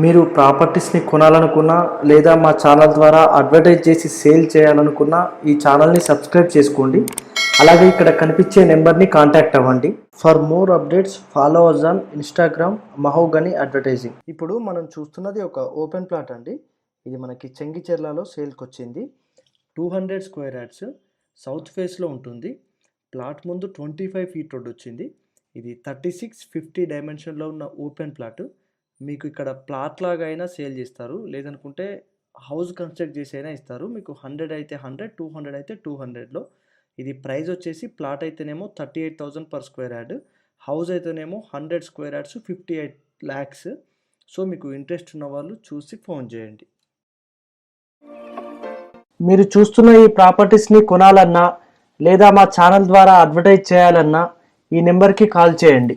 మీరు ప్రాపర్టీస్ని కొనాలనుకున్నా లేదా మా ఛానల్ ద్వారా అడ్వర్టైజ్ చేసి సేల్ చేయాలనుకున్నా ఈ ఛానల్ని సబ్స్క్రైబ్ చేసుకోండి. అలాగే ఇక్కడ కనిపించే నెంబర్ని కాంటాక్ట్ అవ్వండి. For more updates follow us on Instagram Mahogany advertising. ఇప్పుడు మనం చూస్తున్నది ఒక ఓపెన్ ప్లాట్ అండి. ఇది మనకి చెంగిచెర్లలో సేల్కి వచ్చింది two hundred square yards south ఫేస్లో ఉంటుంది. ప్లాట్ ముందు ట్వంటీ ఫైవ్ ఫీట్ రోడ్ వచ్చింది. ఇది థర్టీ సిక్స్ ఫిఫ్టీ డైమెన్షన్లో ఉన్న ఓపెన్ ప్లాట్. మీకు ఇక్కడ ప్లాట్ లాగా అయినా సేల్ చేస్తారు. లేదనుకుంటే హౌస్ కన్స్ట్రక్ట్ చేసి అయినా ఇస్తారు. మీకు హండ్రెడ్ అయితే హండ్రెడ్ టూ హండ్రెడ్ అయితే టూ హండ్రెడ్లో ఇది ప్రైస్ వచ్చేసి ప్లాట్ అయితేనేమో thirty eight thousand per square yard house అయితేనేమో hundred square yards fifty eight lakhs so మీకు ఇంట్రెస్ట్ ఉన్న వాళ్ళు చూసి ఫోన్ చేయండి. మీరు చూస్తున్న ఈ ప్రాపర్టీస్ని కొనాలన్నా లేదా మా ఛానల్ ద్వారా అడ్వర్టైజ్ చేయాలన్నా ఈ నెంబర్కి కాల్ చేయండి.